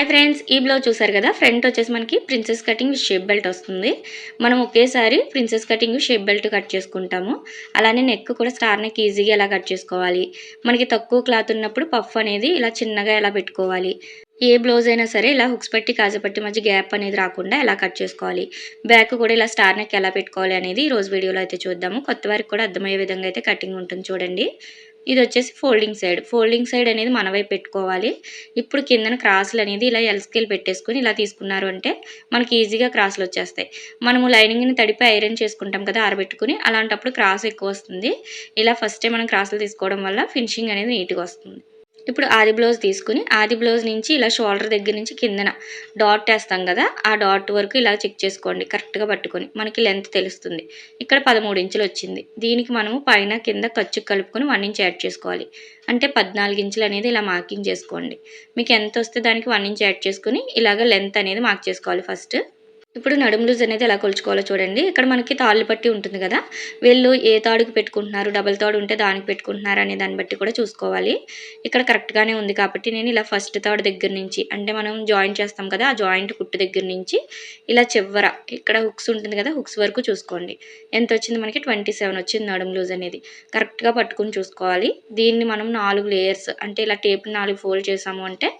Hi friends ఈ blouse చూసారు కదా? ఫ్రంట్ వచ్చేసి మనకి ప్రిన్సెస్ కటింగ్ షేప్ బెల్ట్ వస్తుంది. మనం ఒకేసారి princess cutting shape belt cut చేసుకుంటాము. అలానే నెక్ కూడా స్టార్ నెక్ ఈజీగా ఎలా కట్ చేసుకోవాలి? మనకి తక్కువ క్లాత్ ఉన్నప్పుడు పఫ్ అనేది ఇలా చిన్నగా ఎలా పెట్టుకోవాలి? ఏ బ్లౌజ్ అయినా సరే ఇలా హుక్స్ పెట్టి కాజపట్టి మధ్య గ్యాప్ అనేది రాకుండా ఎలా కట్ చేసుకోవాలి? బ్యాక్ కూడా ఇలా స్టార్ నెక్ ఎలా పెట్టుకోవాలి అనేది ఈ రోజు వీడియోలో అయితే చూద్దాము. కొత్త వారికి కూడా అర్థమయ్యే విధంగా అయితే కటింగ్ ఉంటుంది చూడండి. ఇది వచ్చేసి ఫోల్డింగ్ సైడ్. ఫోల్డింగ్ సైడ్ అనేది మన వైపు పెట్టుకోవాలి. ఇప్పుడు కిందన క్రాసులు అనేది ఇలా ఎల్స్కేల్ పెట్టేసుకుని ఇలా తీసుకున్నారు అంటే మనకి ఈజీగా క్రాసులు వచ్చేస్తాయి. మనము లైనింగ్ని తడిపి ఐరన్ చేసుకుంటాం కదా ఆరబెట్టుకుని అలాంటప్పుడు క్రాస్ ఎక్కువ వస్తుంది. ఇలా ఫస్టే మనం క్రాసులు తీసుకోవడం వల్ల ఫినిషింగ్ అనేది నీట్గా వస్తుంది. ఇప్పుడు ఆది బ్లౌజ్ తీసుకుని ఆది బ్లౌజ్ నుంచి ఇలా షోల్డర్ దగ్గర నుంచి కిందన డాట్ వేస్తాం కదా ఆ డాట్ వరకు ఇలా చెక్ చేసుకోండి కరెక్ట్గా పట్టుకొని. మనకి లెంత్ తెలుస్తుంది. ఇక్కడ పదమూడు ఇంచులు వచ్చింది. దీనికి మనము పైన కింద ఖర్చు కలుపుకొని వన్ ఇంచ్ యాడ్ చేసుకోవాలి. అంటే పద్నాలుగు ఇంచులు అనేది ఇలా మార్కింగ్ చేసుకోండి. మీకు ఎంత వస్తే దానికి వన్ ఇంచ్ యాడ్ చేసుకుని ఇలాగ లెంత్ అనేది మార్క్ చేసుకోవాలి ఫస్ట్ ఇప్పుడు నడుము లూజ్ అనేది ఎలా కొలుచుకోవాలో చూడండి. ఇక్కడ మనకి తాళ్ళు పట్టి ఉంటుంది కదా. వీళ్ళు ఏ తాడుకి పెట్టుకుంటున్నారు? డబల్ తాడు ఉంటే దానికి పెట్టుకుంటున్నారు అనే దాన్ని బట్టి కూడా చూసుకోవాలి. ఇక్కడ కరెక్ట్గానే ఉంది కాబట్టి నేను ఇలా ఫస్ట్ తాడు దగ్గర నుంచి అంటే మనం జాయింట్ చేస్తాం కదా ఆ జాయింట్ కుట్టు దగ్గర నుంచి ఇలా చివర ఇక్కడ హుక్స్ ఉంటుంది కదా హుక్స్ వరకు చూసుకోండి. ఎంత వచ్చింది మనకి? ట్వంటీ సెవెన్ వచ్చింది నడుము లూజ్ అనేది. కరెక్ట్గా పట్టుకుని చూసుకోవాలి. దీన్ని మనం నాలుగు లేయర్స్ అంటే ఇలా టేప్ నాలుగు ఫోల్డ్ చేసాము అంటే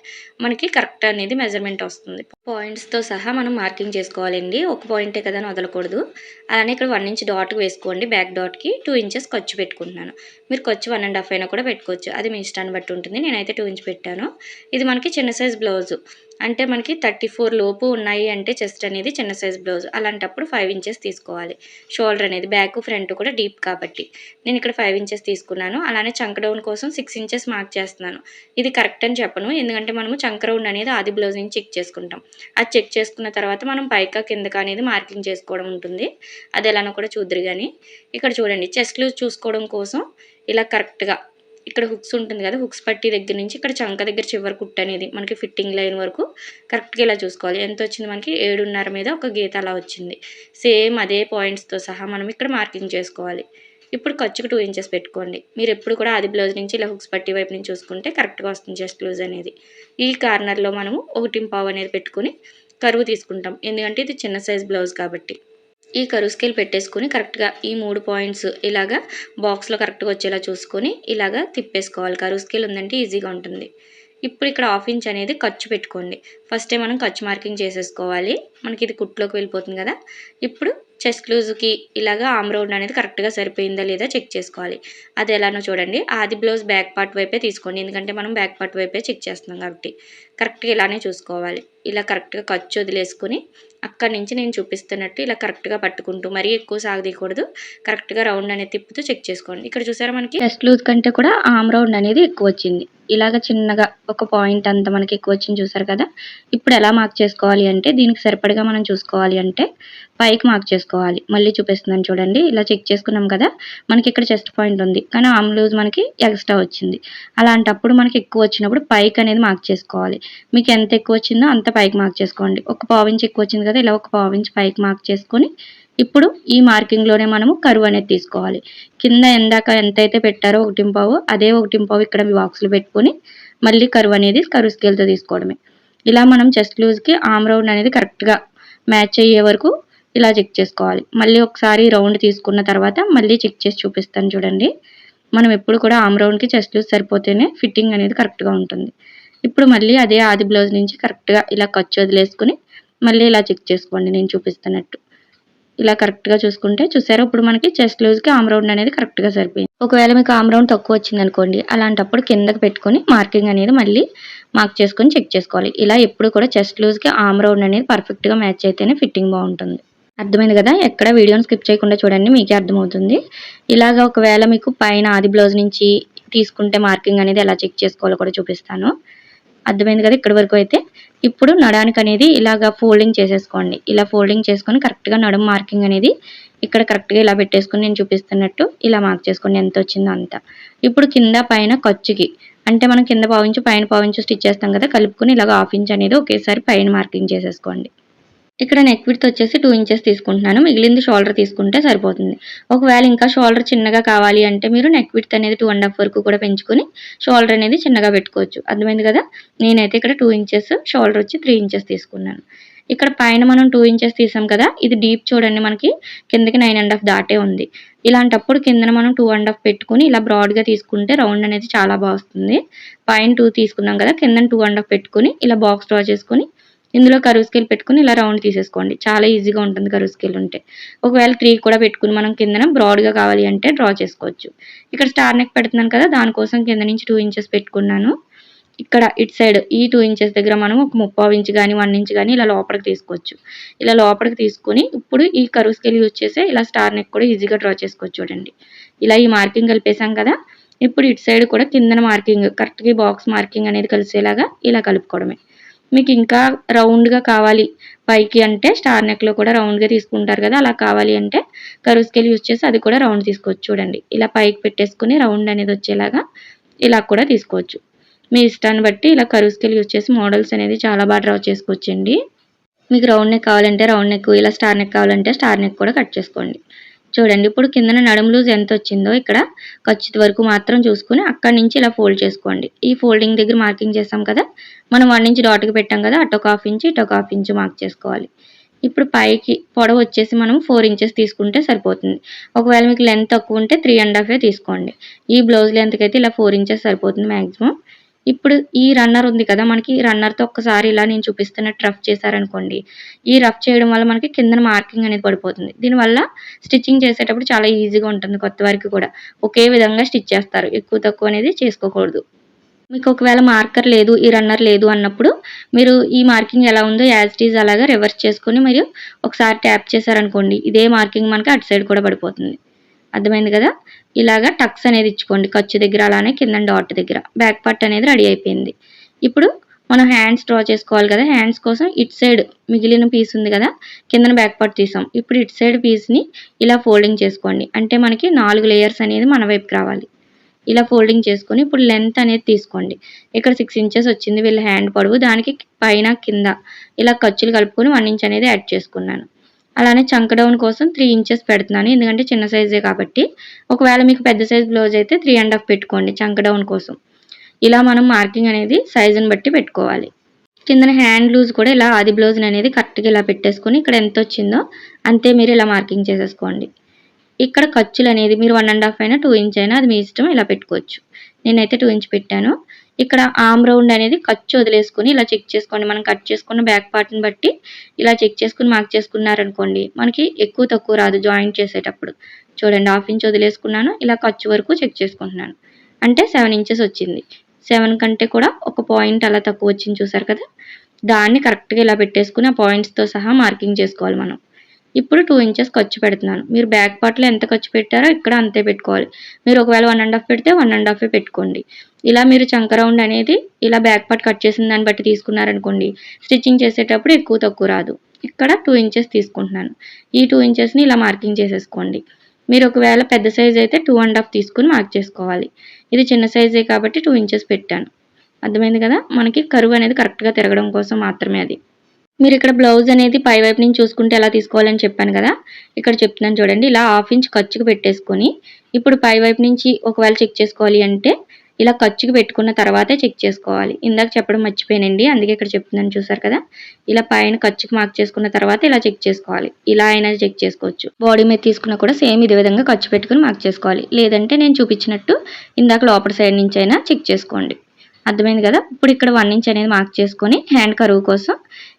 మనకి కరెక్ట్ అనేది మెజర్మెంట్ వస్తుంది. పాయింట్స్తో సహా మనం మార్కింగ్ వేసుకోవాలండి. ఒక పాయింటే కదా అని వదలకూడదు. అలానే ఇక్కడ వన్ ఇంచ్ డాట్ వేసుకోండి. బ్యాక్ డాట్కి టూ ఇంచెస్ ఖర్చు పెట్టుకుంటున్నాను. మీరు ఖర్చు వన్ అండ్ హాఫ్ అయినా కూడా పెట్టుకోవచ్చు. అది మీ ఇష్టాన్ని బట్టి ఉంటుంది. నేనైతే టూ ఇంచ్ పెట్టాను. ఇది మనకి చిన్న సైజ్ బ్లౌజు అంటే మనకి థర్టీ ఫోర్ లోపు ఉన్నాయి అంటే చెస్ట్ అనేది చిన్న సైజ్ బ్లౌజ్. అలాంటప్పుడు ఫైవ్ ఇంచెస్ తీసుకోవాలి. షోల్డర్ అనేది బ్యాక్ ఫ్రంట్ కూడా డీప్ కాబట్టి. నేను ఇక్కడ ఫైవ్ ఇంచెస్ తీసుకున్నాను. అలానే చంక డౌన్ కోసం సిక్స్ ఇంచెస్ మార్క్ చేస్తున్నాను. ఇది కరెక్ట్ అని చెప్పను. ఎందుకంటే మనము చంక రౌండ్ అనేది ఆది బ్లౌజ్ నుంచి చెక్ చేసుకుంటాం. అది చెక్ చేసుకున్న తర్వాత మనం పైకా కిందక అనేది మార్కింగ్ చేసుకోవడం ఉంటుంది. అది ఎలానో కూడా చూద్దరు కానీ ఇక్కడ చూడండి చెస్ట్ లూజ్ చూసుకోవడం కోసం ఇలా కరెక్ట్గా ఇక్కడ హుక్స్ ఉంటుంది కదా హుక్స్ పట్టి దగ్గర నుంచి ఇక్కడ చంక దగ్గర చివరి కుట్టు అనేది మనకి ఫిట్టింగ్ లైన్ వరకు కరెక్ట్గా ఇలా చూసుకోవాలి. ఎంత వచ్చింది మనకి? ఏడున్నర మీద ఒక గీత అలా వచ్చింది. సేమ్ అదే పాయింట్స్తో సహా మనం ఇక్కడ మార్కింగ్ చేసుకోవాలి. ఇప్పుడు ఖర్చుకు టూ ఇంచెస్ పెట్టుకోండి. మీరు ఎప్పుడు కూడా అది బ్లౌజ్ నుంచి ఇలా హుక్స్ పట్టి వైపు నుంచి చూసుకుంటే కరెక్ట్గా వస్తుంది జస్ట్ బ్లౌజ్ అనేది. ఈ కార్నర్లో మనము ఒకటి పావు అనేది పెట్టుకుని కరువు తీసుకుంటాం. ఎందుకంటే ఇది చిన్న సైజ్ బ్లౌజ్ కాబట్టి. ఈ కరువు స్కేల్ పెట్టేసుకొని కరెక్ట్గా ఈ మూడు పాయింట్స్ ఇలాగా బాక్స్లో కరెక్ట్గా వచ్చేలా చూసుకొని ఇలాగా తిప్పేసుకోవాలి. కరువు స్కేల్ ఉందంటే ఈజీగా ఉంటుంది. ఇప్పుడు ఇక్కడ హాఫ్ ఇంచ్ అనేది ఖర్చు పెట్టుకోండి. ఫస్టే మనం ఖర్చు మార్కింగ్ చేసేసుకోవాలి. మనకి ఇది కుట్లోకి వెళ్ళిపోతుంది కదా. ఇప్పుడు చెస్ట్ లూజ్కి ఇలాగా ఆమ్ రౌండ్ అనేది కరెక్ట్గా సరిపోయిందా లేదా చెక్ చేసుకోవాలి. అది ఎలానో చూడండి. ఆది బ్లౌజ్ బ్యాక్ పార్ట్ వైపే తీసుకోండి. ఎందుకంటే మనం బ్యాక్ పార్ట్ వైపే చెక్ చేస్తున్నాం కాబట్టి. కరెక్ట్గా ఇలానే చూసుకోవాలి. ఇలా కరెక్ట్గా ఖర్చు వదిలేసుకుని అక్కడి నుంచి నేను చూపిస్తున్నట్టు ఇలా కరెక్ట్గా పట్టుకుంటూ మరీ ఎక్కువ సాగదీయకూడదు. కరెక్ట్గా రౌండ్ అనేది తిప్పుతూ చెక్ చేసుకోండి. ఇక్కడ చూసారా మనకి? టెస్ట్ లూజ్ కంటే కూడా ఆమ్ రౌండ్ అనేది ఎక్కువ వచ్చింది. ఇలాగ చిన్నగా ఒక పాయింట్ అంత మనకి ఎక్కువ వచ్చింది చూసారు కదా? ఇప్పుడు ఎలా మార్క్ చేసుకోవాలి అంటే దీనికి సరిపడగా మనం చూసుకోవాలి అంటే పైకి మార్క్ చేసుకోవాలి. మళ్ళీ చూపిస్తున్నాను చూడండి. ఇలా చెక్ చేసుకున్నాం కదా? మనకి ఇక్కడ చెస్ట్ పాయింట్ ఉంది. కానీ ఆమ్ లూజ్ మనకి ఎక్స్ట్రా వచ్చింది. అలాంటప్పుడు మనకి ఎక్కువ వచ్చినప్పుడు పైకి అనేది మార్క్ చేసుకోవాలి. మీకు ఎంత ఎక్కువ వచ్చిందో అంత పైకి మార్క్ చేసుకోండి. ఒక పావించి ఎక్కువ వచ్చింది కదా ఇలా ఒక పావించి పైకి మార్క్ చేసుకొని ఇప్పుడు ఈ మార్కింగ్లోనే మనము కరువు అనేది తీసుకోవాలి. కింద ఎందాక ఎంతైతే పెట్టారో ఒకటి పావు అదే ఒకటి పావు ఇక్కడ బాక్స్లో పెట్టుకొని మళ్ళీ కరువు అనేది కరువు స్కేల్తో తీసుకోవడమే. ఇలా మనం చెస్ట్ లూజ్కి ఆమ్ రౌండ్ అనేది కరెక్ట్గా మ్యాచ్ అయ్యే వరకు ఇలా చెక్ చేసుకోవాలి. మళ్ళీ ఒకసారి రౌండ్ తీసుకున్న తర్వాత మళ్ళీ చెక్ చేసి చూపిస్తాను చూడండి. మనం ఎప్పుడు కూడా ఆమ్ రౌండ్కి చెస్ట్ లూజ్ సరిపోతేనే ఫిట్టింగ్ అనేది కరెక్ట్గా ఉంటుంది. ఇప్పుడు మళ్ళీ అదే ఆది బ్లౌజ్ నుంచి కరెక్ట్గా ఇలా ఖర్చు వదిలేసుకుని మళ్ళీ ఇలా చెక్ చేసుకోండి నేను చూపిస్తున్నట్టు. ఇలా కరెక్ట్గా చూసుకుంటే చూసారా? ఇప్పుడు మనకి చెస్ట్ లూజ్కి ఆమ్ రౌండ్ అనేది కరెక్ట్గా సరిపోయింది. ఒకవేళ మీకు ఆమ్ రౌండ్ తక్కువ వచ్చింది అనుకోండి అలాంటప్పుడు కిందకి పెట్టుకొని మార్కింగ్ అనేది మళ్ళీ మార్క్ చేసుకొని చెక్ చేసుకోవాలి. ఇలా ఎప్పుడు కూడా చెస్ట్ లూజ్కి ఆమ్ రౌండ్ అనేది పర్ఫెక్ట్గా మ్యాచ్ అయితేనే ఫిట్టింగ్ బాగుంటుంది. అర్థమైంది కదా? ఎక్కడ వీడియోని స్కిప్ చేయకుండా చూడండి మీకే అర్థమవుతుంది. ఇలాగ ఒకవేళ మీకు పైన ఆది బ్లౌజ్ నుంచి తీసుకుంటే మార్కింగ్ అనేది ఎలా చెక్ చేసుకోవాలో కూడా చూపిస్తాను. అర్థమైంది కదా ఇక్కడి వరకు అయితే? ఇప్పుడు నడానికి అనేది ఇలాగా ఫోల్డింగ్ చేసేసుకోండి. ఇలా ఫోల్డింగ్ చేసుకొని కరెక్ట్గా నడుము మార్కింగ్ అనేది ఇక్కడ కరెక్ట్గా ఇలా పెట్టేసుకొని నేను చూపిస్తున్నట్టు ఇలా మార్క్ చేసుకోండి. ఎంత వచ్చిందో అంత. ఇప్పుడు కింద పైన ఖర్చుకి అంటే మనం కింద పావించు పైన పావించు స్టిచ్ చేస్తాం కదా కలుపుకొని ఇలాగ హాఫ్ ఇంచ్ అనేది ఒకేసారి పైన మార్కింగ్ చేసేసుకోండి. ఇక్కడ నెక్ విడ్త్ వచ్చేసి టూ ఇంచెస్ తీసుకుంటున్నాను. మిగిలింది షోల్డర్ తీసుకుంటే సరిపోతుంది. ఒకవేళ ఇంకా షోల్డర్ చిన్నగా కావాలి అంటే మీరు నెక్ విడ్త్ అనేది టూ అండ్ హాఫ్ వరకు కూడా పెంచుకొని షోల్డర్ అనేది చిన్నగా పెట్టుకోవచ్చు. అర్థమైంది కదా? నేనైతే ఇక్కడ టూ ఇంచెస్ షోల్డర్ వచ్చి త్రీ ఇంచెస్ తీసుకున్నాను. ఇక్కడ పైన మనం టూ ఇంచెస్ తీసాం కదా? ఇది డీప్ చూడండి మనకి. కిందకి నైన్ అండ్ హాఫ్ దాటే ఉంది. ఇలాంటప్పుడు కిందన మనం టూ అండ్ హాఫ్ పెట్టుకుని ఇలా బ్రాడ్గా తీసుకుంటే రౌండ్ అనేది చాలా బాగా వస్తుంది. పైన టూ తీసుకున్నాం కదా? కింద టూ అండ్ హాఫ్ పెట్టుకుని ఇలా బాక్స్ డ్రా చేసుకుని ఇందులో కరువు స్కేల్ పెట్టుకుని ఇలా రౌండ్ తీసేసుకోండి. చాలా ఈజీగా ఉంటుంది కరువు స్కేల్ ఉంటే. ఒకవేళ త్రీ కూడా పెట్టుకుని మనం కిందన బ్రాడ్గా కావాలి అంటే డ్రా చేసుకోవచ్చు. ఇక్కడ స్టార్ నెక్ పెడుతున్నాను కదా దానికోసం కింద నుంచి టూ ఇంచెస్ పెట్టుకున్నాను. ఇక్కడ ఇటు సైడ్ ఈ టూ ఇంచెస్ దగ్గర మనం ఒక ముప్పావు ఇంచ్ కానీ వన్ ఇంచ్ కానీ ఇలా లోపలికి తీసుకోవచ్చు. ఇలా లోపలికి తీసుకొని ఇప్పుడు ఈ కరువు స్కేల్ యూజ్ చేస్తే ఇలా స్టార్ నెక్ కూడా ఈజీగా డ్రా చేసుకోవచ్చు చూడండి. ఇలా ఈ మార్కింగ్ కలిపేసాం కదా ఇప్పుడు ఇటు సైడ్ కూడా కిందన మార్కింగ్ కరెక్ట్గా బాక్స్ మార్కింగ్ అనేది కలిసేలాగా ఇలా కలుపుకోవడమే. మీకు ఇంకా రౌండ్గా కావాలి. పైకి అంటే స్టార్ నెక్లో కూడా రౌండ్గా తీసుకుంటారు కదా అలా కావాలి అంటే కరువు స్కేల్ యూజ్ చేసి అది కూడా రౌండ్ తీసుకోవచ్చు చూడండి. ఇలా పైకి పెట్టేసుకుని రౌండ్ అనేది వచ్చేలాగా ఇలా కూడా తీసుకోవచ్చు. మీ ఇష్టాన్ని బట్టి ఇలా కరువు స్కేల్ యూజ్ చేసి మోడల్స్ అనేది చాలా బాగా డ్రా చేసుకోవచ్చండి. మీకు రౌండ్ నెక్ కావాలంటే రౌండ్ నెక్ ఇలా స్టార్ నెక్ కావాలంటే స్టార్ నెక్ కూడా కట్ చేసుకోండి. చూడండి ఇప్పుడు కిందన నడుము లూజ్ ఎంత వచ్చిందో ఇక్కడ ఖర్చు వరకు మాత్రం చూసుకుని అక్కడి నుంచి ఇలా ఫోల్డ్ చేసుకోండి. ఈ ఫోల్డింగ్ దగ్గర మార్కింగ్ చేస్తాం కదా మనం వన్ ఇంచ్ డాట్కి పెట్టాం కదా అటొక హాఫ్ ఇంచ్ ఇటొక హాఫ్ ఇంచ్ మార్క్ చేసుకోవాలి. ఇప్పుడు పైకి పొడవు వచ్చేసి మనం ఫోర్ ఇంచెస్ తీసుకుంటే సరిపోతుంది. ఒకవేళ మీకు లెంత్ తక్కువ ఉంటే త్రీ అండ్ హాఫే తీసుకోండి. ఈ బ్లౌజ్ లెంత్కి అయితే ఇలా ఫోర్ ఇంచెస్ సరిపోతుంది మ్యాక్సిమం ఇప్పుడు ఈ రన్నర్ ఉంది కదా మనకి ఈ రన్నర్తో ఒక్కసారి ఇలా నేను చూపిస్తున్నట్టు రఫ్ చేశారనుకోండి. ఈ రఫ్ చేయడం వల్ల మనకి కింద మార్కింగ్ అనేది పడిపోతుంది. దీనివల్ల స్టిచ్చింగ్ చేసేటప్పుడు చాలా ఈజీగా ఉంటుంది కొత్త వారికి కూడా. ఒకే విధంగా స్టిచ్ చేస్తారు. ఎక్కువ తక్కువ అనేది చేసుకోకూడదు. మీకు ఒకవేళ మార్కర్ లేదు ఈ రన్నర్ లేదు అన్నప్పుడు మీరు ఈ మార్కింగ్ ఎలా ఉందో యాజ్ ఇట్ ఈజ్ అలాగా రివర్స్ చేసుకొని మీరు ఒకసారి ట్యాప్ చేశారనుకోండి ఇదే మార్కింగ్ మనకి అటు సైడ్ కూడా పడిపోతుంది. అర్థమైంది కదా? ఇలాగా టక్స్ అనేది ఇచ్చుకోండి. ఖర్చు దగ్గర అలానే కింద డాట్ దగ్గర. బ్యాక్ పార్ట్ అనేది రెడీ అయిపోయింది. ఇప్పుడు మనం హ్యాండ్స్ డ్రా చేసుకోవాలి కదా. హ్యాండ్స్ కోసం ఇట్ సైడ్ మిగిలిన పీస్ ఉంది కదా కిందన బ్యాక్ పార్ట్ తీసాం. ఇప్పుడు ఇటు సైడ్ పీస్ని ఇలా ఫోల్డింగ్ చేసుకోండి. అంటే మనకి నాలుగు లేయర్స్ అనేది మన వైపుకి రావాలి. ఇలా ఫోల్డింగ్ చేసుకొని ఇప్పుడు లెంత్ అనేది తీసుకోండి. ఇక్కడ సిక్స్ ఇంచెస్ వచ్చింది. వీళ్ళ హ్యాండ్ పొడవు. దానికి పైన కింద ఇలా ఖర్చులు కలుపుకొని వన్ ఇంచ్ అనేది యాడ్ చేసుకున్నాను. అలానే చంక డౌన్ కోసం త్రీ ఇంచెస్ పెడుతున్నాను. ఎందుకంటే చిన్న సైజే కాబట్టి. ఒకవేళ మీకు పెద్ద సైజ్ బ్లౌజ్ అయితే త్రీ అండ్ హాఫ్ పెట్టుకోండి చంక డౌన్ కోసం. ఇలా మనం మార్కింగ్ అనేది సైజుని బట్టి పెట్టుకోవాలి. కిందన హ్యాండ్ లూజ్ కూడా ఇలా ఆది బ్లౌజ్ అనేది కరెక్ట్గా ఇలా పెట్టేసుకొని ఇక్కడ ఎంత వచ్చిందో అంతే మీరు ఇలా మార్కింగ్ చేసేసుకోండి. ఇక్కడ ఖర్చులు అనేది మీరు వన్ అండ్ హాఫ్ అయినా టూ ఇంచ్ అయినా అది మీ ఇష్టం ఇలా పెట్టుకోవచ్చు. నేనైతే టూ ఇంచ్ పెట్టాను. ఇక్కడ ఆమ్ రౌండ్ అనేది ఖర్చు వదిలేసుకుని ఇలా చెక్ చేసుకోండి. మనం కట్ చేసుకున్న బ్యాక్ పార్ట్ని బట్టి ఇలా చెక్ చేసుకుని మార్క్ చేసుకున్నారనుకోండి మనకి ఎక్కువ తక్కువ రాదు జాయింట్ చేసేటప్పుడు. చూడండి హాఫ్ ఇంచ్ వదిలేసుకున్నాను ఇలా ఖర్చు వరకు చెక్ చేసుకుంటున్నాను. అంటే సెవెన్ ఇంచెస్ వచ్చింది. సెవెన్ కంటే కూడా ఒక పాయింట్ అలా తక్కువ వచ్చింది చూసారు కదా? దాన్ని కరెక్ట్గా ఇలా పెట్టేసుకుని ఆ పాయింట్స్తో సహా మార్కింగ్ చేసుకోవాలి మనం. ఇప్పుడు టూ ఇంచెస్ ఖర్చు పెడుతున్నాను. మీరు బ్యాక్ పార్ట్లో ఎంత ఖర్చు పెట్టారో ఇక్కడ అంతే పెట్టుకోవాలి. మీరు ఒకవేళ వన్ అండ్ హాఫ్ పెడితే వన్ అండ్ హాఫ్ పెట్టుకోండి. ఇలా మీరు చంక రౌండ్ అనేది ఇలా బ్యాక్ పార్ట్ కట్ చేసిన దాన్ని బట్టి తీసుకున్నారనుకోండి స్టిచ్చింగ్ చేసేటప్పుడు ఎక్కువ తక్కువ రాదు. ఇక్కడ టూ ఇంచెస్ తీసుకుంటున్నాను. ఈ టూ ఇంచెస్ని ఇలా మార్కింగ్ చేసేసుకోండి. మీరు ఒకవేళ పెద్ద సైజ్ అయితే టూ అండ్ హాఫ్ తీసుకుని మార్క్ చేసుకోవాలి. ఇది చిన్న సైజే కాబట్టి టూ ఇంచెస్ పెట్టాను. అర్థమైంది కదా? మనకి కరువు అనేది కరెక్ట్గా తిరగడం కోసం మాత్రమే అది. మీరు ఇక్కడ బ్లౌజ్ అనేది పై వైపు నుంచి చూసుకుంటే ఎలా తీసుకోవాలని చెప్పాను కదా ఇక్కడ చెప్తున్నాను చూడండి. ఇలా హాఫ్ ఇంచ్ ఖర్చుకు పెట్టేసుకొని ఇప్పుడు పై వైపు నుంచి ఒకవేళ చెక్ చేసుకోవాలి అంటే ఇలా ఖర్చుకు పెట్టుకున్న తర్వాతే చెక్ చేసుకోవాలి. ఇందాక చెప్పడం మర్చిపోయానండి అందుకే ఇక్కడ చెప్తున్నాను చూసారు కదా. ఇలా పైన ఖర్చుకు మార్క్ చేసుకున్న తర్వాత ఇలా చెక్ చేసుకోవాలి. ఇలా అయినా చెక్ చేసుకోవచ్చు. బాడీ మీద తీసుకున్నా కూడా సేమ్ ఇదే విధంగా ఖర్చు పెట్టుకుని మార్క్ చేసుకోవాలి. లేదంటే నేను చూపించినట్టు ఇందాక లోపల సైడ్ నుంచి అయినా చెక్ చేసుకోండి. అర్థమైంది కదా? ఇప్పుడు ఇక్కడ వన్ ఇంచ్ అనేది మార్క్ చేసుకొని హ్యాండ్ కరువు కోసం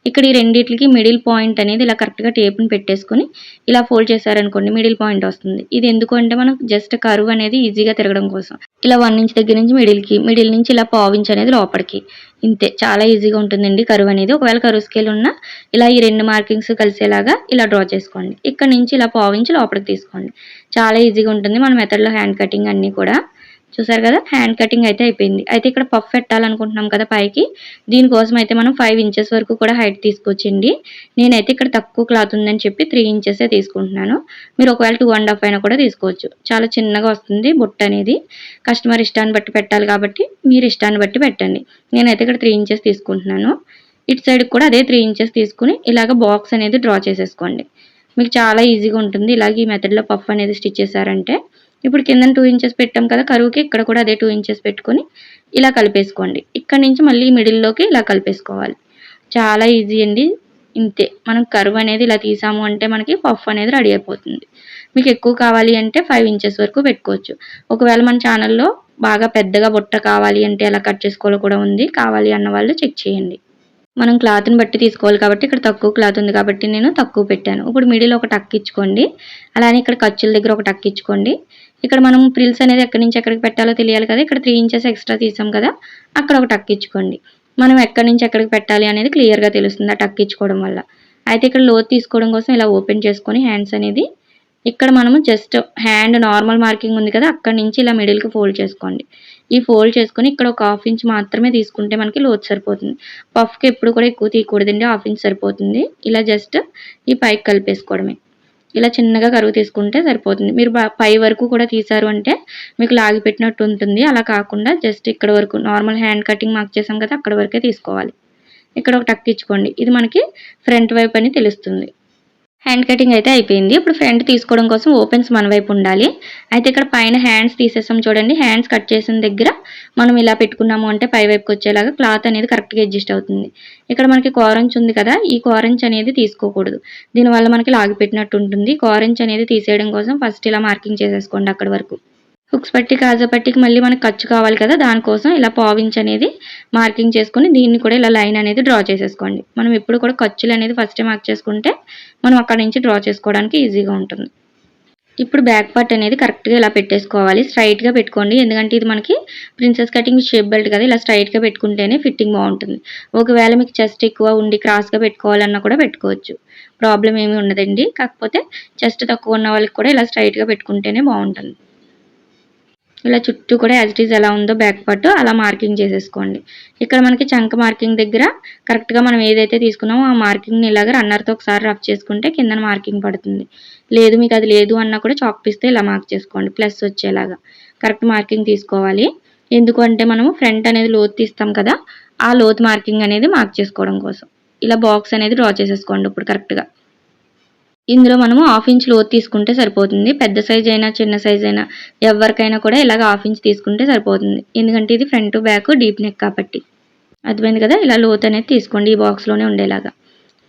ఇక్కడ ఈ రెండింటికి మిడిల్ పాయింట్ అనేది ఇలా కరెక్ట్గా టేప్ని పెట్టేసుకొని ఇలా ఫోల్డ్ చేశారనుకోండి మిడిల్ పాయింట్ వస్తుంది. ఇది ఎందుకు అంటే మనం జస్ట్ కరువు అనేది ఈజీగా తిరగడం కోసం. ఇలా వన్ ఇంచ్ దగ్గర నుంచి మిడిల్కి మిడిల్ నుంచి ఇలా పావు ఇంచ్ అనేది లోపలికి. ఇంతే చాలా ఈజీగా ఉంటుందండి కరువు అనేది. ఒకవేళ కరువు స్కేల్ ఉన్నా ఇలా ఈ రెండు మార్కింగ్స్ కలిసేలాగా ఇలా డ్రా చేసుకోండి. ఇక్కడ నుంచి ఇలా పావు ఇంచ్ లోపలికి తీసుకోండి. చాలా ఈజీగా ఉంటుంది. మన మెథడ్లో హ్యాండ్ కటింగ్ అన్నీ కూడా. చూసారు కదా? హ్యాండ్ కటింగ్ అయితే అయిపోయింది. అయితే ఇక్కడ పఫ్ పెట్టాలనుకుంటున్నాం కదా పైకి. దీనికోసం అయితే మనం ఫైవ్ ఇంచెస్ వరకు కూడా హైట్ తీసుకొచ్చింది నేనైతే ఇక్కడ తక్కువ క్లాత్ ఉందని చెప్పి త్రీ ఇంచెసే తీసుకుంటున్నాను. మీరు ఒకవేళ టూ అండ్ హాఫ్ అయినా కూడా తీసుకోవచ్చు. చాలా చిన్నగా వస్తుంది బుట్ట అనేది. కస్టమర్ ఇష్టాన్ని బట్టి పెట్టాలి కాబట్టి మీరు ఇష్టాన్ని బట్టి పెట్టండి. నేనైతే ఇక్కడ త్రీ ఇంచెస్ తీసుకుంటున్నాను. ఇటు సైడ్ కూడా అదే త్రీ ఇంచెస్ తీసుకుని ఇలాగ బాక్స్ అనేది డ్రా చేసేసుకోండి. మీకు చాలా ఈజీగా ఉంటుంది. ఇలాగ ఈ మెథడ్లో పఫ్ అనేది స్టిచ్ చేశారంటే ఇప్పుడు కింద టూ ఇంచెస్ పెట్టాం కదా కరువుకి ఇక్కడ కూడా అదే టూ ఇంచెస్ పెట్టుకొని ఇలా కలిపేసుకోండి. ఇక్కడ నుంచి మళ్ళీ మిడిల్లోకి ఇలా కలిపేసుకోవాలి. చాలా ఈజీ అండి. ఇంతే. మనం కరువు అనేది ఇలా తీసాము అంటే మనకి పఫ్ అనేది రెడీ అయిపోతుంది. మీకు ఎక్కువ కావాలి అంటే ఫైవ్ ఇంచెస్ వరకు పెట్టుకోవచ్చు. ఒకవేళ మన ఛానల్లో బాగా పెద్దగా బుట్ట కావాలి అంటే ఎలా కట్ చేసుకోవాలో కూడా ఉంది. కావాలి అన్న వాళ్ళు చెక్ చేయండి. మనం క్లాత్ని బట్టి తీసుకోవాలి కాబట్టి ఇక్కడ తక్కువ క్లాత్ ఉంది కాబట్టి నేను తక్కువ పెట్టాను. ఇప్పుడు మిడిల్ ఒక టక్ ఇచ్చుకోండి. అలానే ఇక్కడ ఖర్చుల దగ్గర ఒక టక్ ఇచ్చుకోండి. ఇక్కడ మనం ప్రిల్స్ అనేది ఎక్కడి నుంచి ఎక్కడికి పెట్టాలో తెలియాలి కదా. ఇక్కడ త్రీ ఇంచెస్ ఎక్స్ట్రా తీసాం కదా. అక్కడ ఒక టక్ ఇచ్చుకోండి. మనం ఎక్కడి నుంచి ఎక్కడికి పెట్టాలి అనేది క్లియర్గా తెలుస్తుంది ఆ టక్ ఇచ్చుకోవడం వల్ల. అయితే ఇక్కడ లోత్ తీసుకోవడం కోసం ఇలా ఓపెన్ చేసుకొని హ్యాండ్స్ అనేది ఇక్కడ మనము జస్ట్ హ్యాండ్ నార్మల్ మార్కింగ్ ఉంది కదా. అక్కడ నుంచి ఇలా మిడిల్కి ఫోల్డ్ చేసుకోండి. ఈ ఫోల్డ్ చేసుకొని ఇక్కడ ఒక హాఫ్ ఇంచ్ మాత్రమే తీసుకుంటే మనకి లోతు సరిపోతుంది. పఫ్కి ఎప్పుడు కూడా ఎక్కువ తీయకూడదండి. హాఫ్ ఇంచ్ సరిపోతుంది. ఇలా జస్ట్ ఈ పైకి కలిపేసుకోవడమే. ఇలా చిన్నగా కరువు తీసుకుంటే సరిపోతుంది. మీరు పై వరకు కూడా తీసారు అంటే మీకు లాగి పెట్టినట్టు ఉంటుంది. అలా కాకుండా జస్ట్ ఇక్కడ వరకు నార్మల్ హ్యాండ్ కటింగ్ మార్క్ చేసాం కదా అక్కడ వరకే తీసుకోవాలి. ఇక్కడ ఒక టక్ ఇచ్చుకోండి. ఇది మనకి ఫ్రంట్ వైపు అని తెలుస్తుంది. హ్యాండ్ కటింగ్ అయితే అయిపోయింది. ఇప్పుడు ఫ్రంట్ తీసుకోవడం కోసం ఓపెన్స్ మన వైపు ఉండాలి. అయితే ఇక్కడ పైన హ్యాండ్స్ తీసేసాం చూడండి. హ్యాండ్స్ కట్ చేసిన దగ్గర మనం ఇలా పెట్టుకున్నాము అంటే పై వైపుకి వచ్చేలాగా క్లాత్ అనేది కరెక్ట్గా అడ్జస్ట్ అవుతుంది. ఇక్కడ మనకి కోరంచ్ ఉంది కదా ఈ కోరంచ్ అనేది తీసుకోకూడదు. దీనివల్ల మనకి లాగి పెట్టినట్టు ఉంటుంది. కోరంచ్ అనేది తీసేయడం కోసం ఫస్ట్ ఇలా మార్కింగ్ చేసేసుకోండి అక్కడి వరకు. హుక్స్ పట్టి కాజా పట్టికి మళ్ళీ మనకు ఖర్చు కావాలి కదా దానికోసం ఇలా పావించ్ అనేది మార్కింగ్ చేసుకుని దీన్ని కూడా ఇలా లైన్ అనేది డ్రా చేసేసుకోండి. మనం ఎప్పుడు కూడా ఖర్చులు అనేది ఫస్ట్ మార్క్ చేసుకుంటే మనం అక్కడ నుంచి డ్రా చేసుకోవడానికి ఈజీగా ఉంటుంది. ఇప్పుడు బ్యాక్ పార్ట్ అనేది కరెక్ట్గా ఇలా పెట్టేసుకోవాలి. స్ట్రైట్గా పెట్టుకోండి. ఎందుకంటే ఇది మనకి ప్రిన్సెస్ కటింగ్ షేప్ బెల్ట్ కదా ఇలా స్ట్రైట్గా పెట్టుకుంటేనే ఫిట్టింగ్ బాగుంటుంది. ఒకవేళ మీకు చెస్ట్ ఎక్కువ ఉండి క్రాస్గా పెట్టుకోవాలన్నా కూడా పెట్టుకోవచ్చు. ప్రాబ్లం ఏమీ ఉండదండి. కాకపోతే చెస్ట్ తక్కువ ఉన్న వాళ్ళకి కూడా ఇలా స్ట్రైట్గా పెట్టుకుంటేనే బాగుంటుంది. ఇలా చుట్టూ కూడా యాజ్ ఇట్ ఈజ్ ఎలా ఉందో బ్యాక్ పార్ట్ అలా మార్కింగ్ చేసేసుకోండి. ఇక్కడ మనకి చంక మార్కింగ్ దగ్గర కరెక్ట్గా మనం ఏదైతే తీసుకున్నామో ఆ మార్కింగ్ని ఇలాగ రన్నర్తో ఒకసారి రఫ్ చేసుకుంటే కింద మార్కింగ్ పడుతుంది. లేదు మీకు అది లేదు అన్నా కూడా చాక్ పిస్తే ఇలా మార్క్ చేసుకోండి ప్లస్ వచ్చేలాగా. కరెక్ట్ మార్కింగ్ తీసుకోవాలి. ఎందుకంటే మనము ఫ్రంట్ అనేది లోతు తీస్తాం కదా ఆ లోతు మార్కింగ్ అనేది మార్క్ చేసుకోవడం కోసం. ఇలా బాక్స్ అనేది డ్రా చేసేసుకోండి ఇప్పుడు కరెక్ట్గా ఇందులో మనము హాఫ్ ఇంచ్ లోతు తీసుకుంటే సరిపోతుంది. పెద్ద సైజ్ అయినా చిన్న సైజ్ అయినా ఎవరికైనా కూడా ఇలాగ హాఫ్ ఇంచ్ తీసుకుంటే సరిపోతుంది. ఎందుకంటే ఇది ఫ్రంట్ బ్యాక్ డీప్ నెక్ కాబట్టి. అర్థమైంది కదా? ఇలా లోతు అనేది తీసుకోండి ఈ బాక్స్లోనే ఉండేలాగా.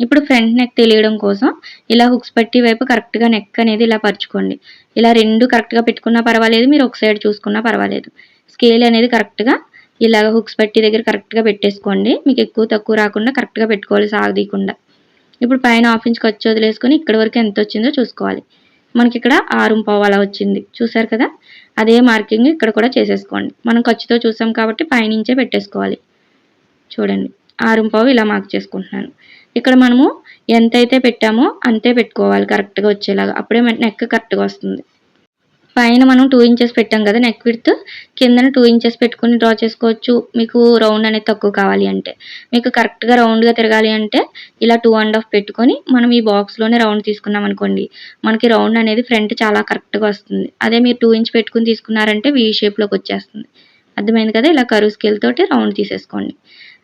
ఇప్పుడు ఫ్రంట్ నెక్ తెలియడం కోసం ఇలా హుక్స్ పట్టి వైపు కరెక్ట్గా నెక్ అనేది ఇలా పరుచుకోండి. ఇలా రెండు కరెక్ట్గా పెట్టుకున్నా పర్వాలేదు మీరు ఒక సైడ్ చూసుకున్నా పర్వాలేదు. స్కేల్ అనేది కరెక్ట్గా ఇలాగ హుక్స్ పట్టి దగ్గర కరెక్ట్గా పెట్టేసుకోండి. మీకు ఎక్కువ తక్కువ రాకుండా కరెక్ట్గా పెట్టుకోవాలి సాగదీయకుండా. ఇప్పుడు పైన హాఫ్ ఇంచ్ ఖర్చు వదిలేసుకొని ఇక్కడ వరకు ఎంత వచ్చిందో చూసుకోవాలి. మనకి ఇక్కడ ఆరు పావు అలా వచ్చింది. చూసారు కదా? అదే మార్కింగ్ ఇక్కడ కూడా చేసేసుకోండి. మనం ఖర్చుతో చూసాం కాబట్టి పైనుంచే పెట్టేసుకోవాలి. చూడండి. ఆరు పావు ఇలా మార్క్ చేసుకుంటున్నాను. ఇక్కడ మనము ఎంతైతే పెట్టామో అంతే పెట్టుకోవాలి కరెక్ట్గా వచ్చేలాగా. అప్పుడే నెక్ కరెక్ట్గా వస్తుంది. పైన మనం టూ ఇంచెస్ పెట్టాం కదా నెక్ విడ్త్ కిందన టూ ఇంచెస్ పెట్టుకుని డ్రా చేసుకోవచ్చు. మీకు రౌండ్ అనేది తక్కువ కావాలి అంటే. మీకు కరెక్ట్గా రౌండ్గా తిరగాలి అంటే ఇలా టూ అండ్ హాఫ్ పెట్టుకొని మనం ఈ బాక్స్లోనే రౌండ్ తీసుకున్నాం అనుకోండి మనకి రౌండ్ అనేది ఫ్రంట్ చాలా కరెక్ట్గా వస్తుంది. అదే మీరు టూ ఇంచ్ పెట్టుకుని తీసుకున్నారంటే వీ షేప్లోకి వచ్చేస్తుంది. అర్థమైంది కదా? ఇలా కరువు స్కేల్ తోటి రౌండ్ తీసేసుకోండి.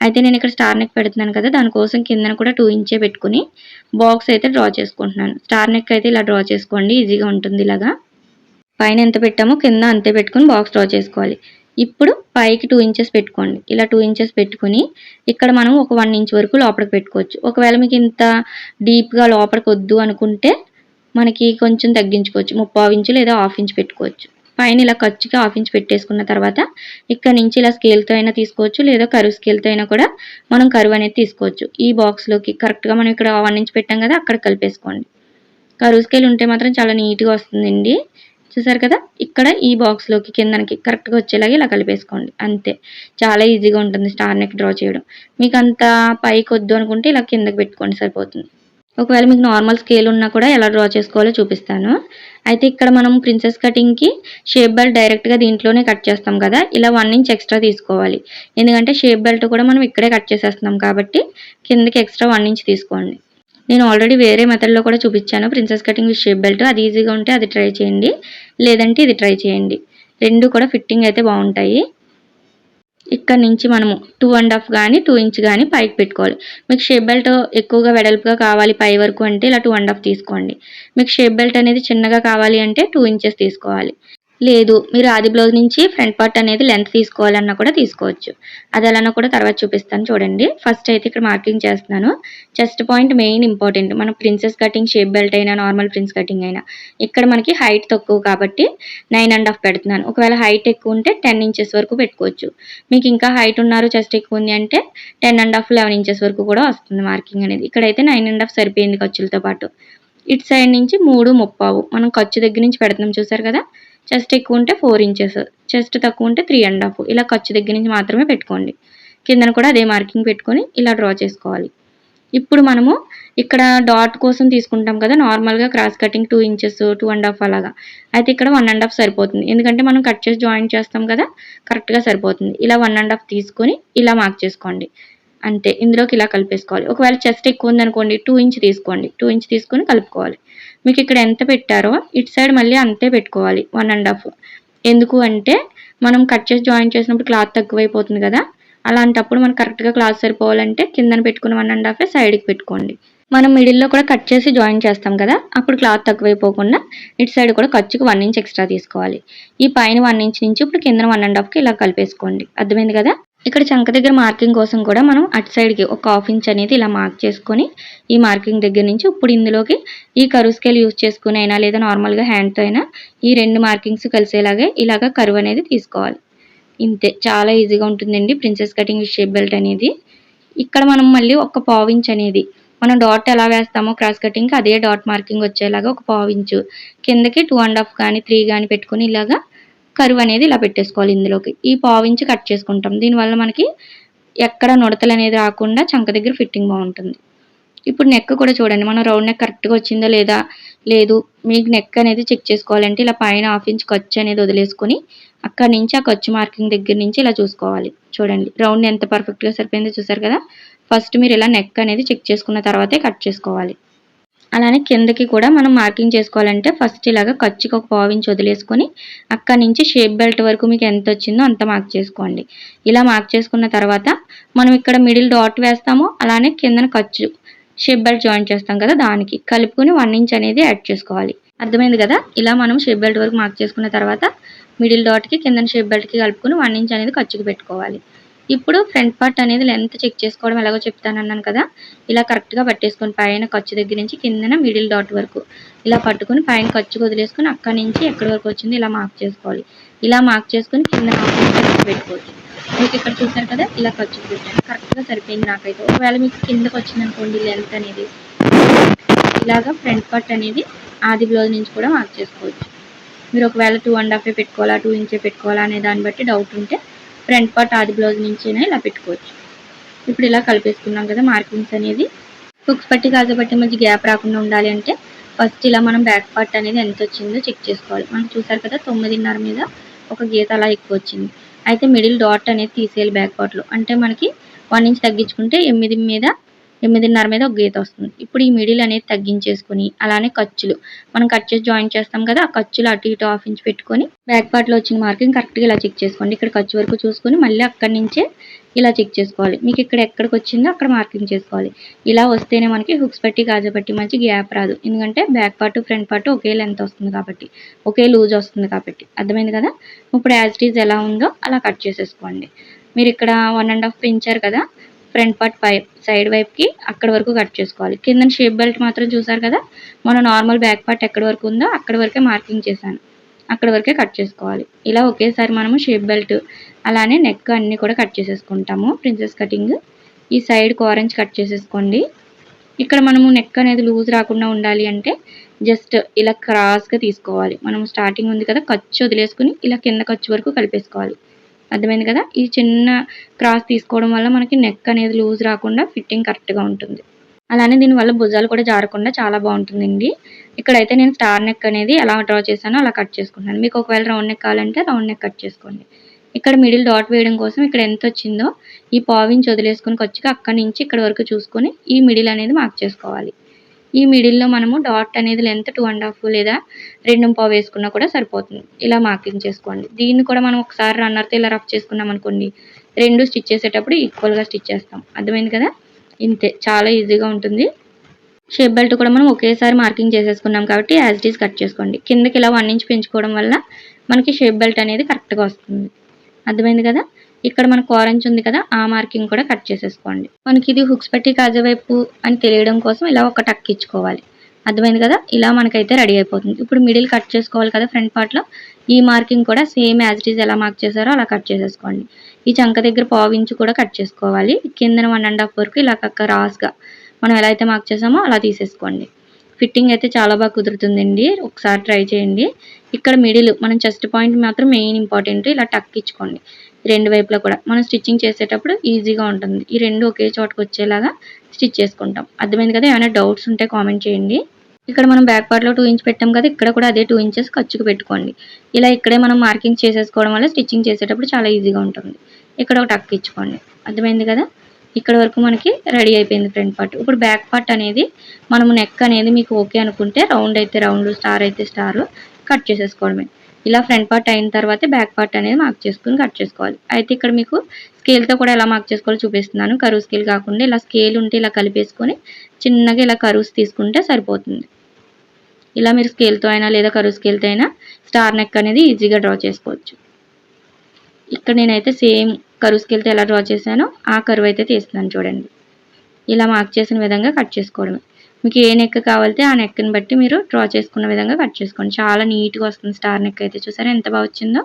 అయితే నేను ఇక్కడ స్టార్ నెక్ పెడుతున్నాను కదా దానికోసం కిందన కూడా టూ ఇంచే పెట్టుకుని బాక్స్ అయితే డ్రా చేసుకుంటున్నాను. స్టార్ నెక్ అయితే ఇలా డ్రా చేసుకోండి ఈజీగా ఉంటుంది ఇలాగా. పైన ఎంత పెట్టామో కింద అంతే పెట్టుకుని బాక్స్ డ్రా చేసుకోవాలి. ఇప్పుడు పైకి టూ ఇంచెస్ పెట్టుకోండి. ఇలా టూ ఇంచెస్ పెట్టుకుని ఇక్కడ మనం ఒక వన్ ఇంచ్ వరకు లోపలికి పెట్టుకోవచ్చు. ఒకవేళ మీకు ఇంత డీప్గా లోపలికి వద్దు అనుకుంటే మనకి కొంచెం తగ్గించుకోవచ్చు. ముప్పావు ఇంచు లేదా హాఫ్ ఇంచ్ పెట్టుకోవచ్చు. పైన ఇలా ఖర్చుకి హాఫ్ ఇంచ్ పెట్టేసుకున్న తర్వాత ఇక్కడ నుంచి ఇలా స్కేల్తో అయినా తీసుకోవచ్చు. లేదా కరువు స్కేల్తో అయినా కూడా మనం కరువు అనేది తీసుకోవచ్చు. ఈ బాక్స్లోకి కరెక్ట్గా మనం ఇక్కడ వన్ ఇంచ్ పెట్టాం కదా అక్కడ కలిపేసుకోండి. కరువు స్కేల్ ఉంటే మాత్రం చాలా నీట్గా వస్తుందండి. చూసారు కదా? ఇక్కడ ఈ బాక్స్లోకి కిందనకి కరెక్ట్గా వచ్చేలాగా ఇలా కలిపేసుకోండి. అంతే. చాలా ఈజీగా ఉంటుంది స్టార్ నెక్ డ్రా చేయడం. మీకు అంత పైకి వద్దు అనుకుంటే ఇలా కిందకి పెట్టుకోండి సరిపోతుంది. ఒకవేళ మీకు నార్మల్ స్కేల్ ఉన్నా కూడా ఎలా డ్రా చేసుకోవాలో చూపిస్తాను. అయితే ఇక్కడ మనం ప్రిన్సెస్ కటింగ్కి షేప్ బెల్ట్ డైరెక్ట్గా దీంట్లోనే కట్ చేస్తాం కదా? ఇలా వన్ ఇంచ్ ఎక్స్ట్రా తీసుకోవాలి. ఎందుకంటే షేప్ బెల్ట్ కూడా మనం ఇక్కడే కట్ చేసేస్తున్నాం కాబట్టి కిందకి ఎక్స్ట్రా వన్ ఇంచ్ తీసుకోండి. నేను ఆల్రెడీ వేరే మెథడ్లో కూడా చూపించాను. Princess cutting with shape belt. అది ఈజీగా ఉంటే అది ట్రై చేయండి. లేదంటే ఇది ట్రై చేయండి. రెండు కూడా ఫిట్టింగ్ అయితే బాగుంటాయి. ఇక్కడ నుంచి మనము టూ అండ్ హాఫ్ కానీ టూ ఇంచ్ కానీ పైకి పెట్టుకోవాలి. మీకు షేప్ బెల్ట్ ఎక్కువగా వెడల్పుగా కావాలి పై వరకు అంటే ఇలా టూ అండ్ హాఫ్ తీసుకోండి. మీకు షేప్ బెల్ట్ అనేది చిన్నగా కావాలి అంటే టూ ఇంచెస్ తీసుకోవాలి. లేదు మీరు ఆది బ్లౌజ్ నుంచి ఫ్రంట్ పార్ట్ అనేది లెంత్ తీసుకోవాలన్నా కూడా తీసుకోవచ్చు. అది ఎలానో కూడా తర్వాత చూపిస్తాను చూడండి. ఫస్ట్ అయితే ఇక్కడ మార్కింగ్ చేస్తున్నాను. చెస్ట్ పాయింట్ మెయిన్ ఇంపార్టెంట్ మనం ప్రిన్సెస్ కటింగ్ షేప్ బెల్ట్ అయినా నార్మల్ ప్రిన్స్ కటింగ్ అయినా. ఇక్కడ మనకి హైట్ తక్కువ కాబట్టి నైన్ అండ్ హాఫ్ పెడుతున్నాను. ఒకవేళ హైట్ ఎక్కువ ఉంటే టెన్ ఇంచెస్ వరకు పెట్టుకోవచ్చు. మీకు ఇంకా హైట్ ఉన్నారు చెస్ట్ ఎక్కువ ఉంది అంటే ten and half eleven inches వరకు కూడా వస్తుంది మార్కింగ్ అనేది. ఇక్కడైతే నైన్ అండ్ హాఫ్ సరిపోయింది ఖర్చులతో పాటు. ఇటు సైడ్ నుంచి మూడు ముప్పావు. మనం ఖర్చు దగ్గర నుంచి పెడుతున్నాం చూసారు కదా? చెస్ట్ ఎక్కువ ఉంటే ఫోర్ ఇంచెస్ చెస్ట్ తక్కువ ఉంటే త్రీ అండ్ హాఫ్ ఇలా ఖర్చు దగ్గర నుంచి మాత్రమే పెట్టుకోండి. కిందన కూడా అదే మార్కింగ్ పెట్టుకొని ఇలా డ్రా చేసుకోవాలి. ఇప్పుడు మనము ఇక్కడ డాట్ కోసం తీసుకుంటాం కదా నార్మల్గా cross cutting two inches two and half అలాగా. అయితే ఇక్కడ వన్ అండ్ హాఫ్ సరిపోతుంది. ఎందుకంటే మనం కట్ చేసి జాయిన్ చేస్తాం కదా కరెక్ట్గా సరిపోతుంది. ఇలా వన్ అండ్ హాఫ్ తీసుకొని ఇలా మార్క్ చేసుకోండి. అంతే ఇందులోకి ఇలా కలిపేసుకోవాలి. ఒకవేళ చెస్ట్ ఎక్కువ ఉందనుకోండి టూ ఇంచ్ తీసుకోండి. టూ ఇంచ్ తీసుకొని కలుపుకోవాలి. మీకు ఇక్కడ ఎంత పెట్టారో ఇటు సైడ్ మళ్ళీ అంతే పెట్టుకోవాలి. వన్ అండ్ హాఫ్ ఎందుకు అంటే మనం కట్ చేసి జాయిన్ చేసినప్పుడు క్లాత్ తక్కువైపోతుంది కదా. అలాంటప్పుడు మనం కరెక్ట్గా క్లాత్ సరిపోవాలంటే కిందన పెట్టుకుని వన్ అండ్ హాఫే సైడ్కి పెట్టుకోండి. మనం మిడిల్లో కూడా కట్ చేసి జాయిన్ చేస్తాం కదా. అప్పుడు క్లాత్ తక్కువైపోకుండా ఇటు సైడ్ కూడా ఖర్చుకు వన్ ఇంచ్ ఎక్స్ట్రా తీసుకోవాలి. ఈ పైన వన్ ఇంచ్ నుంచి ఇప్పుడు కింద వన్ అండ్ హాఫ్కి ఇలా కలిపేసుకోండి. అర్థమైంది కదా? ఇక్కడ చంక దగ్గర మార్కింగ్ కోసం కూడా మనం అటు సైడ్కి ఒక హాఫ్ ఇంచ్ అనేది ఇలా మార్క్ చేసుకొని ఈ మార్కింగ్ దగ్గర నుంచి ఇప్పుడు ఇందులోకి ఈ కరువు స్కేల్ యూజ్ చేసుకుని అయినా లేదా నార్మల్గా హ్యాండ్తో అయినా ఈ రెండు మార్కింగ్స్ కలిసేలాగే ఇలాగ కరువు అనేది తీసుకోవాలి. ఇంతే. చాలా ఈజీగా ఉంటుందండి ప్రిన్సెస్ కటింగ్ షేప్ బెల్ట్ అనేది. ఇక్కడ మనం మళ్ళీ ఒక పావు ఇంచ్ అనేది మనం డాట్ ఎలా వేస్తామో క్రాస్ కటింగ్కి అదే డాట్ మార్కింగ్ వచ్చేలాగా ఒక పావు ఇంచు. కిందకి టూ అండ్ హాఫ్ కానీ త్రీ కానీ పెట్టుకుని ఇలాగా కరువు అనేది ఇలా పెట్టేసుకోవాలి ఇందులోకి. ఈ పావు కట్ చేసుకుంటాం. దీనివల్ల మనకి ఎక్కడ నుడతలు అనేది రాకుండా చంక దగ్గర ఫిట్టింగ్ బాగుంటుంది. ఇప్పుడు నెక్ కూడా చూడండి. మనం రౌండ్ నెక్ కరెక్ట్గా వచ్చిందో లేదా? లేదు. మీకు నెక్ అనేది చెక్ చేసుకోవాలంటే ఇలా పైన హాఫ్ ఇంచ్ ఖర్చు అనేది వదిలేసుకొని అక్కడ నుంచి ఆ ఖర్చు మార్కింగ్ దగ్గర నుంచి ఇలా చూసుకోవాలి. చూడండి. రౌండ్ ఎంత పర్ఫెక్ట్గా సరిపోయిందో చూసారు కదా? ఫస్ట్ మీరు ఇలా నెక్ అనేది చెక్ చేసుకున్న తర్వాతే కట్ చేసుకోవాలి. అలానే కిందకి కూడా మనం మార్కింగ్ చేసుకోవాలంటే ఫస్ట్ ఇలాగ ఖర్చుకి ఒక పావించి వదిలేసుకొని అక్కడి నుంచి షేప్ బెల్ట్ వరకు మీకు ఎంత వచ్చిందో అంత మార్క్ చేసుకోండి. ఇలా మార్క్ చేసుకున్న తర్వాత మనం ఇక్కడ మిడిల్ డాట్ వేస్తాము అలానే కిందన ఖర్చు షేప్ బెల్ట్ జాయిన్ చేస్తాం కదా దానికి. కలుపుకొని వన్ ఇంచ్ అనేది యాడ్ చేసుకోవాలి. అర్థమైంది కదా? ఇలా మనం షేప్ బెల్ట్ వరకు మార్క్ చేసుకున్న తర్వాత మిడిల్ డాట్కి కిందన షేప్ బెల్ట్కి కలుపుకొని వన్ ఇంచ్ అనేది ఖర్చుకి పెట్టుకోవాలి. ఇప్పుడు ఫ్రంట్ పార్ట్ అనేది లెంత్ చెక్ చేసుకోవడం ఎలాగో చెప్తాను అన్నాను కదా. ఇలా కరెక్ట్గా పట్టేసుకొని పైన ఖర్చు దగ్గర నుంచి కిందన మిడిల్ డాట్ వరకు ఇలా పట్టుకొని పైన ఖర్చు వదిలేసుకొని అక్కడి నుంచి ఎక్కడి వరకు వచ్చింది ఇలా మార్క్ చేసుకోవాలి. ఇలా మార్క్ చేసుకొని కింద పెట్టుకోవచ్చు. మీకు ఇక్కడ చూసారు కదా ఇలా ఖర్చు పెట్టాను. కరెక్ట్గా సరిపోయింది నాకైతే. ఒకవేళ మీకు కిందకు వచ్చింది అనుకోండి లెంత్ అనేది. ఇలాగా ఫ్రంట్ పార్ట్ అనేది ఆది బ్లౌజ్ నుంచి కూడా మార్క్ చేసుకోవచ్చు. మీరు ఒకవేళ టూ అండ్ హాఫ్ పెట్టుకోవాలా టూ ఇంచే పెట్టుకోవాలా అనే దాన్ని బట్టి డౌట్ ఉంటే ఫ్రంట్ పార్ట్ ఆది బ్లౌజ్ నుంచైనా ఇలా పెట్టుకోవచ్చు. ఇప్పుడు ఇలా కలిపేసుకున్నాం కదా మార్కింగ్స్ అనేది. హుక్స్ పట్టి కాజా పట్టి మధ్య గ్యాప్ రాకుండా ఉండాలి అంటే ఫస్ట్ ఇలా మనం బ్యాక్ పార్ట్ అనేది ఎంత వచ్చిందో చెక్ చేసుకోవాలి. మనం చూసారు కదా తొమ్మిదిన్నర మీద ఒక గీత అలా ఎక్కువ వచ్చింది. అయితే మిడిల్ డాట్ అనేది తీసేయాలి బ్యాక్ పార్ట్లో. అంటే మనకి వన్ ఇంచ్ తగ్గించుకుంటే ఎనిమిది మీద ఎనిమిదిన్నర మీద ఒక గీత వస్తుంది. ఇప్పుడు ఈ మిడిల్ అనేది తగ్గించేసుకుని అలానే ఖర్చులు. మనం కట్ చేసి జాయిన్ చేస్తాం కదా ఆ ఖర్చులు అటు ఇటు హాఫ్ ఇంచ్ పెట్టుకొని బ్యాక్ పార్ట్లో వచ్చిన మార్కింగ్ కరెక్ట్గా ఇలా చెక్ చేసుకోండి. ఇక్కడ ఖర్చు వరకు చూసుకొని మళ్ళీ అక్కడి నుంచే ఇలా చెక్ చేసుకోవాలి. మీకు ఇక్కడ ఎక్కడికి వచ్చిందో అక్కడ మార్కింగ్ చేసుకోవాలి. ఇలా వస్తేనే మనకి హుక్స్ పట్టి గాజు పట్టి మంచి గ్యాప్ రాదు. ఎందుకంటే బ్యాక్ పార్ట్ ఫ్రంట్ పార్ట్ ఒకే లెంత్ వస్తుంది కాబట్టి ఒకే లూజ్ వస్తుంది కాబట్టి. అర్థమైంది కదా? ఇప్పుడు యాజ్ ఇట్ ఈజ్ ఎలా ఉందో అలా కట్ చేసేసుకోండి. మీరు ఇక్కడ వన్ అండ్ హాఫ్ పెంచారు కదా ఫ్రంట్ పార్ట్ పై సైడ్ వైపుకి అక్కడ వరకు కట్ చేసుకోవాలి. కింద షేప్ బెల్ట్ మాత్రం చూసారు కదా? మనం నార్మల్ బ్యాక్ పార్ట్ ఎక్కడి వరకు ఉందో అక్కడ వరకే మార్కింగ్ చేశాను. అక్కడ వరకే కట్ చేసుకోవాలి. ఇలా ఒకేసారి మనము షేప్ బెల్ట్ అలానే నెక్ అన్నీ కూడా కట్ చేసేసుకుంటాము. ప్రిన్సెస్ కటింగ్ ఈ సైడ్ ఆరెంజ్ కట్ చేసేసుకోండి. ఇక్కడ మనము నెక్ అనేది లూజ్ రాకుండా ఉండాలి అంటే జస్ట్ ఇలా క్రాస్గా తీసుకోవాలి. మనం స్టార్టింగ్ ఉంది కదా ఖర్చు వదిలేసుకుని ఇలా కింద ఖర్చు వరకు కలిపేసుకోవాలి. అర్థమైంది కదా? ఈ చిన్న క్రాస్ తీసుకోవడం వల్ల మనకి నెక్ అనేది లూజ్ రాకుండా ఫిట్టింగ్ కరెక్ట్గా ఉంటుంది. అలానే దీనివల్ల భుజాలు కూడా జారకుండా చాలా బాగుంటుందండి. ఇక్కడైతే నేను స్టార్ నెక్ అనేది ఎలా డ్రా చేశానో అలా కట్ చేసుకుంటాను మీకు ఒకవేళ రౌండ్ నెక్ కావాలంటే రౌండ్ నెక్ కట్ చేసుకోండి. ఇక్కడ మిడిల్ డాట్ వేయడం కోసం ఇక్కడ ఎంత వచ్చిందో ఈ పావించి వదిలేసుకుని వచ్చి అక్కడి నుంచి ఇక్కడ వరకు చూసుకొని ఈ మిడిల్ అనేది మార్క్ చేసుకోవాలి. ఈ మిడిల్లో మనము డాట్ అనేది లెంత్ టూ అండ్ హాఫ్ లేదా రెండు పావు వేసుకున్నా కూడా సరిపోతుంది. ఇలా మార్కింగ్ చేసుకోండి. దీన్ని కూడా మనం ఒకసారి రన్నర్తో ఇలా రఫ్ చేసుకున్నాం అనుకోండి రెండు స్టిచ్ చేసేటప్పుడు ఈక్వల్గా స్టిచ్ చేస్తాం. అర్థమైంది కదా? ఇంతే చాలా ఈజీగా ఉంటుంది. షేప్ బెల్ట్ కూడా మనం ఒకేసారి మార్కింగ్ చేసేసుకున్నాం కాబట్టి యాజ్ ఇట్ ఈస్ కట్ చేసుకోండి. కిందకి ఇలా వన్ ఇంచ్ పెంచుకోవడం వల్ల మనకి షేప్ బెల్ట్ అనేది కరెక్ట్గా వస్తుంది. అర్థమైంది కదా? ఇక్కడ మనకు ఆరెంజ్ ఉంది కదా ఆ మార్కింగ్ కూడా కట్ చేసేసుకోండి. మనకి ఇది హుక్స్ పెట్టి కాజా వైపు అని తెలియడం కోసం ఇలా ఒక టక్ ఇచ్చుకోవాలి. అర్థమైంది కదా? ఇలా మనకైతే రెడీ అయిపోతుంది. ఇప్పుడు మిడిల్ కట్ చేసుకోవాలి కదా ఫ్రంట్ పార్ట్లో ఈ మార్కింగ్ కూడా సేమ్ యాజ్ ఇట్ ఈజ్ ఎలా మార్క్ చేశారో అలా కట్ చేసేసుకోండి. ఈ చంక దగ్గర పావించి కూడా కట్ చేసుకోవాలి. కిందన వన్ అండ్ హాఫ్ వరకు ఇలా కక్క రాస్గా మనం ఎలా అయితే మార్క్ చేసామో అలా తీసేసుకోండి. ఫిట్టింగ్ అయితే చాలా బాగా కుదురుతుందండి. ఒకసారి ట్రై చేయండి. ఇక్కడ మిడిల్ మనం చెస్ట్ పాయింట్ మాత్రం మెయిన్ ఇంపార్టెంట్ ఇలా టక్ ఇచ్చుకోండి. రెండు వైపులా కూడా. మనం స్టిచ్చింగ్ చేసేటప్పుడు ఈజీగా ఉంటుంది. ఈ రెండు ఒకే చోటకి వచ్చేలాగా స్టిచ్ చేసుకుంటాం. అర్థమైంది కదా? ఏమైనా డౌట్స్ ఉంటే కామెంట్ చేయండి. ఇక్కడ మనం బ్యాక్ పార్ట్లో టూ ఇంచ్ పెట్టాం కదా? ఇక్కడ కూడా అదే టూ ఇంచెస్ ఖర్చుకు పెట్టుకోండి. ఇలా ఇక్కడే మనం మార్కింగ్ చేసేసుకోవడం వల్ల స్టిచ్చింగ్ చేసేటప్పుడు చాలా ఈజీగా ఉంటుంది. ఇక్కడ ఒక టక్ ఇచ్చుకోండి. అర్థమైంది కదా? ఇక్కడ వరకు మనకి రెడీ అయిపోయింది ఫ్రంట్ పార్ట్. ఇప్పుడు బ్యాక్ పార్ట్ అనేది మనము నెక్ అనేది మీకు ఓకే అనుకుంటే రౌండ్ అయితే రౌండ్ స్టార్ అయితే స్టార్ కట్ చేసేసుకోవడమే. ఇలా ఫ్రంట్ పార్ట్ అయిన తర్వాత బ్యాక్ పార్ట్ అనేది మార్క్ చేసుకుని కట్ చేసుకోవాలి. అయితే ఇక్కడ మీకు స్కేల్తో కూడా ఎలా మార్క్ చేసుకోవాలో చూపిస్తున్నాను. కరువు స్కేల్ కాకుండా ఇలా స్కేల్ ఉంటే ఇలా కలిపేసుకొని చిన్నగా ఇలా కరువుస్ తీసుకుంటే సరిపోతుంది. ఇలా మీరు స్కేల్తో అయినా లేదా కరువు స్కేల్తో అయినా స్టార్ నెక్ అనేది ఈజీగా డ్రా చేసుకోవచ్చు. ఇక్కడ నేనైతే సేమ్ కరువు స్కేల్తో ఎలా డ్రా చేశానో ఆ కరువు అయితే తీస్తున్నాను చూడండి. ఇలా మార్క్ చేసిన విధంగా కట్ చేసుకోవడమే. మీకు ఏ నెక్ కావాలితే ఆ నెక్ని బట్టి మీరు డ్రా చేసుకున్న విధంగా కట్ చేసుకోండి. చాలా నీట్గా వస్తుంది స్టార్ నెక్ అయితే చూసారా? ఎంత బాగా వచ్చిందో?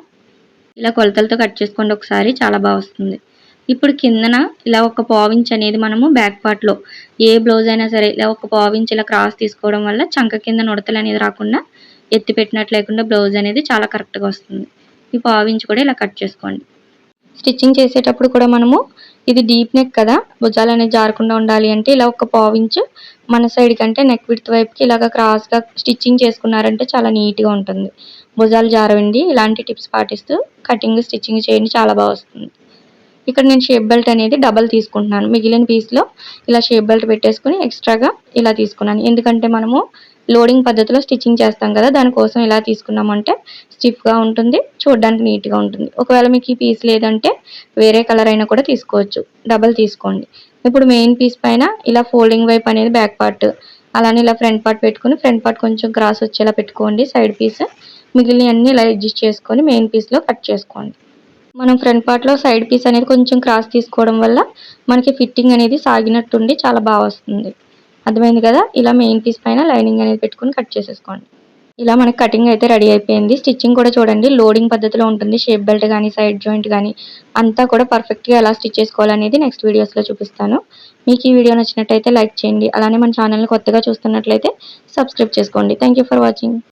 ఇలా కొలతలతో కట్ చేసుకోండి ఒకసారి చాలా బాగా వస్తుంది. ఇప్పుడు కిందన ఇలా ఒక పావించ్ అనేది మనము బ్యాక్ పార్ట్లో ఏ బ్లౌజ్ అయినా సరే ఇలా ఒక పావించ్ ఇలా క్రాస్ తీసుకోవడం వల్ల చంక కింద నుడతలు అనేది రాకుండా ఎత్తి పెట్టినట్లు లేకుండా బ్లౌజ్ అనేది చాలా కరెక్ట్గా వస్తుంది. ఈ పావించ్ కూడా ఇలా కట్ చేసుకోండి. స్టిచ్చింగ్ చేసేటప్పుడు కూడా మనము ఇది డీప్ నెక్ కదా. భుజాలు అనేది జారకుండా ఉండాలి అంటే ఇలా ఒక పావించ్ మన సైడ్ కంటే నెక్ విడ్త్ వైపుకి ఇలాగ క్రాస్గా స్టిచ్చింగ్ చేసుకున్నారంటే చాలా నీట్గా ఉంటుంది. భుజాలు జారవండి. ఇలాంటి టిప్స్ పాటిస్తూ కటింగ్ స్టిచ్చింగ్ చేయండి. చాలా బాగా వస్తుంది. ఇక్కడ నేను షేప్ బెల్ట్ అనేది డబల్ తీసుకుంటున్నాను. మిగిలిన పీస్లో ఇలా షేప్ బెల్ట్ పెట్టేసుకుని ఎక్స్ట్రాగా ఇలా తీసుకున్నాను. ఎందుకంటే మనము లోడింగ్ పద్ధతిలో స్టిచ్చింగ్ చేస్తాం కదా దానికోసం ఇలా తీసుకున్నామంటే స్టిఫ్గా ఉంటుంది చూడడానికి నీట్గా ఉంటుంది. ఒకవేళ మీకు ఈ పీస్ లేదంటే వేరే కలర్ అయినా కూడా తీసుకోవచ్చు. డబల్ తీసుకోండి. ఇప్పుడు మెయిన్ పీస్ పైన ఇలా ఫోల్డింగ్ వైప్ అనేది బ్యాక్ పార్ట్ అలానే ఇలా ఫ్రంట్ పార్ట్ పెట్టుకుని ఫ్రంట్ పార్ట్ కొంచెం క్రాస్ వచ్చేలా పెట్టుకోండి సైడ్ పీస్. మిగిలిన అన్ని ఇలా అడ్జస్ట్ చేసుకొని మెయిన్ పీస్లో కట్ చేసుకోండి. మనం ఫ్రంట్ పార్ట్లో సైడ్ పీస్ అనేది కొంచెం క్రాస్ తీసుకోవడం వల్ల మనకి ఫిట్టింగ్ అనేది సాగినట్టుండి చాలా బాగా వస్తుంది. అర్థమైంది కదా? ఇలా మెయిన్ పీస్ పైన లైనింగ్ అనేది పెట్టుకుని కట్ చేసేసుకోండి. ఇలా మనకి కటింగ్ అయితే రెడీ అయిపోయింది. స్టిచ్చింగ్ కూడా చూడండి. లోడింగ్ పద్ధతిలో ఉంటుంది. షేప్ బెల్ట్ కానీ సైడ్ జాయింట్ కానీ అంతా కూడా పర్ఫెక్ట్గా ఎలా స్టిచ్ చేసుకోవాలనేది నెక్స్ట్ వీడియోస్లో చూపిస్తాను. మీకు ఈ వీడియో నచ్చినట్టయితే లైక్ చేయండి. అలానే మన ఛానల్ని కొత్తగా చూస్తున్నట్లయితే సబ్స్క్రైబ్ చేసుకోండి. Thank for watching